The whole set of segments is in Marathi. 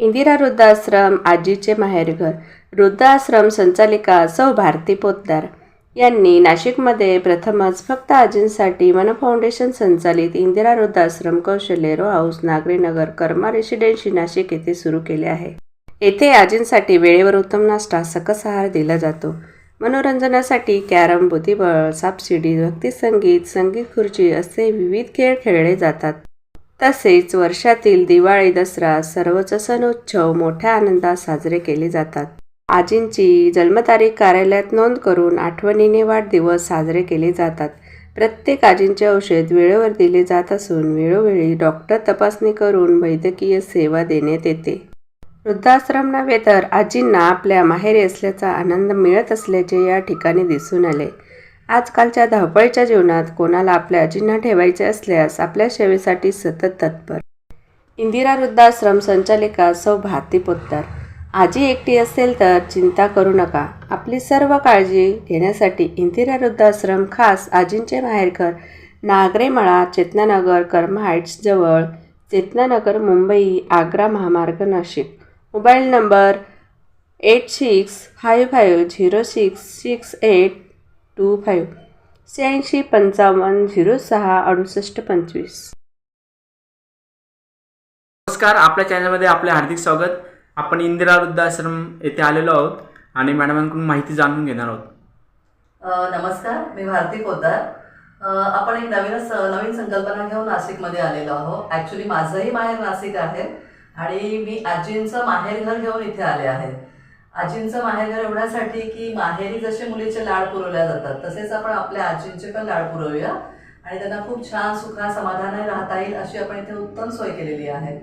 इंदिरा वृद्धाश्रम आजीचे माहेरघर वृद्धाश्रम संचालिका सौ भारती पोतदार यांनी नाशिकमध्ये प्रथमच फक्त आजींसाठी मन फाउंडेशन संचालित इंदिरा वृद्धाश्रम कौशल्य रो हाऊस नागरीनगर कर्मा रेसिडेन्सी नाशिक येथे सुरू केले आहे. येथे आजींसाठी वेळेवर उत्तम नाश्ता सकस आहार दिला जातो. मनोरंजनासाठी कॅरम बुद्धिबळ सापशिडी भक्तिसंगीत संगीत खुर्ची असे विविध खेळ खेळले जातात. तसेच वर्षातील दिवाळी दसरा सर्वच सण उत्सव मोठ्या आनंदात साजरे केले जातात. आजींची जन्मतारीख कार्यालयात नोंद करून आठवणीने वाढदिवस साजरे केले जातात. प्रत्येक आजींचे औषध वेळेवर दिले जात असून वेळोवेळी डॉक्टर तपासणी करून वैद्यकीय सेवा देण्यात येते. वृद्धाश्रम नव्हे तर आजींना आपल्या माहेरी असल्याचा आनंद मिळत असल्याचे या ठिकाणी दिसून आले. आजकालच्या धावपळीच्या जीवनात कोणाला आपल्या आजींना ठेवायचे असल्यास आपल्या सेवेसाठी सतत तत्पर. इंदिरा वृद्धाश्रम संचालिका सौ भारती पोत्तर आजी एकटी असेल तर चिंता करू नका. आपली सर्व काळजी घेण्यासाठी इंदिरा वृद्धाश्रम खास आजींचे माहेरघर नागरेमळा चेतनानगर कर्मा हाईट्स जवळ चेतनानगर मुंबई आग्रा महामार्ग Nashik. Mobile number eight six five five zero six six eight two five. शहाऐंशी पंचावन्न झिरो सहा अडुसष्ट पंचवीस. नमस्कार आपल्या चॅनलमध्ये आपले हार्दिक स्वागत. आपण इंदिरा वृद्धाश्रम येथे आलेलो आहोत आणि मॅडमांकडून माहिती जाणून घेणार आहोत. अ, नमस्कार मी भारती पोद्दार. अ, आपण एक नवीनच नवीन संकल्पना घेऊन नाशिकमध्ये आलेलो आहोत. ॲक्च्युली माझंही माहेर नाशिक आहे आणि मी आजींचं माहेरघर घेऊन इथे आले आहे. आजींचं माहेरघर एवढ्यासाठी की माहेरी जसे मुलीचे लाड पुरवल्या जातात तसेच आपण आपल्या आजींचे पण लाड पुरवूया. आणि त्यांना खूप छान सुखा समाधानाने राहता येईल अशी आपण इथे उत्तम सोय केलेली आहे.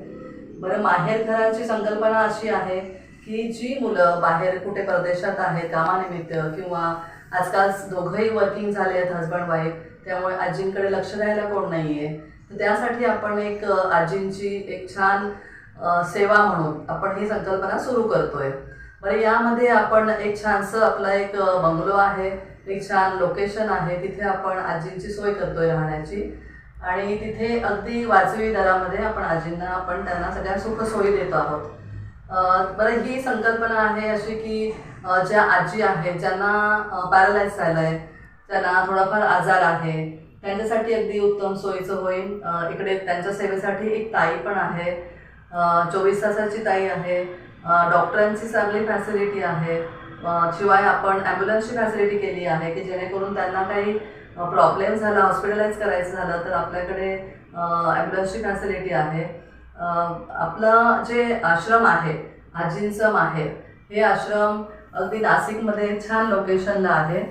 बरं माहेरघराची संकल्पना अशी आहे की जी मुलं बाहेर कुठे परदेशात आहेत कामानिमित्त किंवा आजकाल दोघंही वर्किंग झाले आहेत हजबंड वाईफ त्यामुळे आजींकडे लक्ष द्यायला कोण नाही आहे तर त्यासाठी आपण एक आजींची एक छान सेवा म्हणून आपण ही संकल्पना सुरू करतोय. बरं यामध्ये आपण एक छानसं आपला एक बंगलो आहे एक छान लोकेशन आहे तिथे आपण आजींची सोय करतोय राहण्याची. आणि तिथे अगदी वाजवी दरामध्ये आपण आजींना आपण त्यांना सगळ्या सुखसोयी देतो आहोत. बरं ही संकल्पना आहे अशी की ज्या आजी आहेत ज्यांना पॅरालाइज झालं आहे त्यांना थोडाफार आजार आहे त्यांच्यासाठी अगदी उत्तम सोयीचं होईल. इकडे त्यांच्या सेवेसाठी एक ताई पण आहे. चोवीस तासाची ताई आहे. डॉक्टरांची चांगली फॅसिलिटी आहे. शिवाय आपण ॲम्ब्युलन्सची फॅसिलिटी केली आहे की जेणेकरून त्यांना काही प्रॉब्लेम झाला हॉस्पिटलाइज करायचं झालं तर आपल्याकडे ॲम्ब्युलन्सची फॅसिलिटी आहे. आपलं जे आश्रम आहे आजींचं आहे हे आश्रम अगदी नाशिकमध्ये छान लोकेशनला आहे.